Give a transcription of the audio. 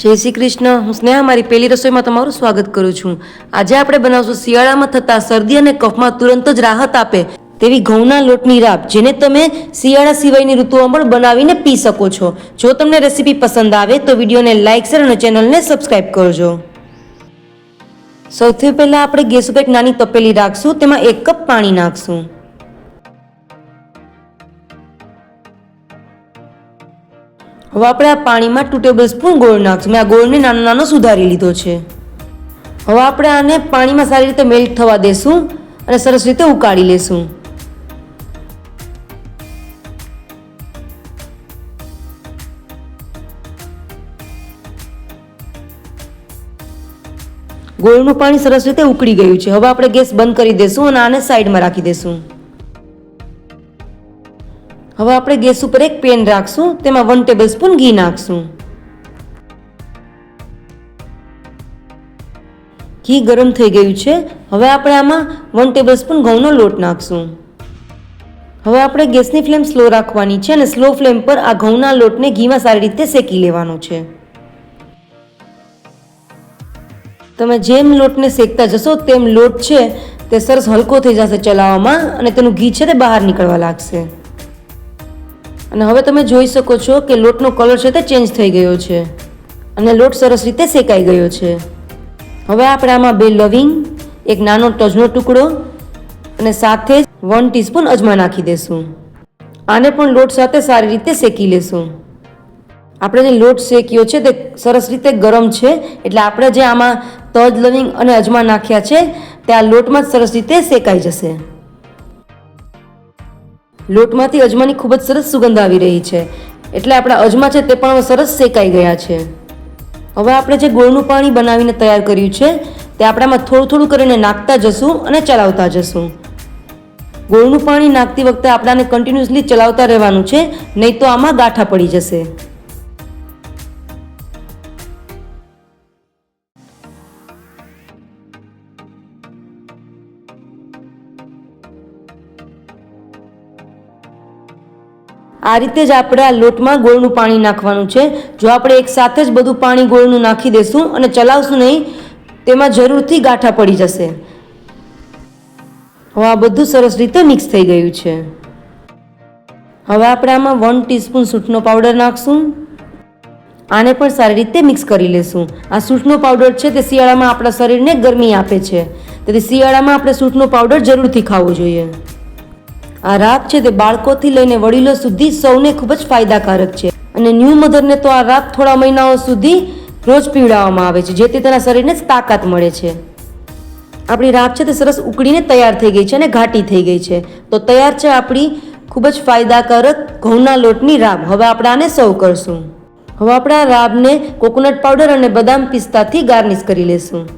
જય શ્રી કૃષ્ણ. હું સ્નેહા, મારી પહેલી રસોઈમાં તમારું સ્વાગત કરું છું. આજે આપણે બનાવશું શિયાળામાં થતા શરદી અને કફમાં તુરંત જ રાહત આપે તેવી ઘઉંના લોટની રાબ, જેને તમે શિયાળા સિવાયની ઋતુઓમાં પણ બનાવીને પી શકો છો. જો તમને રેસીપી પસંદ આવે તો વિડીયોને લાઇક શેર અને ચેનલને સબસ્ક્રાઇબ કરજો. સૌથી પહેલાં આપણે ગેસ ઉપર એક નાની તપેલી રાખશું, તેમાં એક કપ પાણી નાખશું. હવે આપણે આ પાણીમાં ટુ ટેબલ સ્પૂન ગોળ નાખશું. મેં આ ગોળને નાનો નાનો સુધારી લીધો છે. હવે આપણે આને પાણીમાં સારી રીતે મેલ્ટ થવા દેશું અને સરસ રીતે ઉકાળી લેશું. ગોળનું પાણી સરસ રીતે ઉકળી ગયું છે. હવે આપણે ગેસ બંધ કરી દેશું અને આને સાઈડમાં રાખી દેશું. હવે આપણે ગેસ ઉપર એક પેન રાખશું, તેમાં વન ટેબલ સ્પૂન ઘી નાખશું. ઘી ગરમ થઈ ગયું છે, હવે આપણે આમાં વન ટેબલ સ્પૂન ઘઉંનો લોટ નાખશું. હવે આપણે ગેસની ફ્લેમ સ્લો રાખવાની છે અને સ્લો ફ્લેમ પર આ ઘઉંના લોટને ઘીમાં સારી રીતે શેકી લેવાનો છે. તમે જેમ લોટને શેકતા જશો તેમ લોટ છે તે સરસ હલકો થઈ જશે ચલાવવામાં અને તેનું ઘી છે તે બહાર નીકળવા લાગશે. અને હવે તમે જોઈ શકો છો કે લોટનો કલર છે તે ચેન્જ થઈ ગયો છે. અને લોટ સરસ રીતે શેકાઈ ગયો છે. હવે આપણે આમાં બે લવિંગ, એક નાનો ટજનો ટુકડો અને સાથે જ વન ટીસ્પૂન અજમા નાખી દેશું. આને પણ લોટ સાથે સારી રીતે શેકી લેશું. આપણે જે લોટ શેક્યો છે તે સરસ રીતે ગરમ છે, એટલે આપણે જે આમાં તજ, લવિંગ અને અજમા નાખ્યા છે, તે આ લોટમાં જ સરસ રીતે શેકાઈ જશે. લોટમાંથી અજમાની ખૂબ જ સરસ સુગંધ આવી રહી છે. એટલે આપણા અજમા છે તે પણ સરસ શેકાઈ ગયા છે. હવે આપણે જે ગોળનું પાણી બનાવીને તૈયાર કર્યું છે, તે આપણામાં થોડું થોડું કરીને નાખતા જશું અને ચલાવતા જશું. ગોળનું પાણી નાખતી વખતે આપણાને કન્ટિન્યુઅસલી ચલાવતા રહેવાનું છે, નહીં તો આમાં ગાંઠા પડી જશે. આ રીતે જ આપણે આ લોટમાં ગોળનું પાણી નાખવાનું છે. જો આપણે એક સાથે જ બધું પાણી ગોળનું નાખી દેશું અને ચલાવશું નહીં, તેમાં જરૂરથી ગાંઠા પડી જશે. હવે આ બધું સરસ રીતે મિક્સ થઈ ગયું છે. હવે આપણે આમાં વન ટીસ્પૂન સૂંઠનો પાવડર નાખશું. આને પણ સારી રીતે મિક્સ કરી લેશું. આ સૂંઠનો પાવડર છે તે શિયાળામાં આપણા શરીરને ગરમી આપે છે. તેથી શિયાળામાં આપણે સૂંઠનો પાવડર જરૂરથી ખાવો જોઈએ. આ રાત છે તે બાળકોથી લઈને વડીલો સુધી સૌને ખૂબ જ ફાયદાકારક છે. અને ન્યૂ મધરને તો આ રાત થોડા મહિનાઓ સુધી રોજ પીવડાવવામાં આવે છે જેથી તેના શરીરને તાકાત મળે છે. આપણી રાત છે તે સરસ ઉકળીને તૈયાર થઈ ગઈ છે અને ઘાટી થઈ ગઈ છે. તો તૈયાર છે આપણી ખૂબ જ ફાયદાકારક ઘઉંના લોટની રાબ. હવે આપણે આને સર્વ કરશું. હવે આપણે આ રાબને કોકોનટ પાવડર અને બદામ પિસ્તાથી ગાર્નિશ કરી લેશું.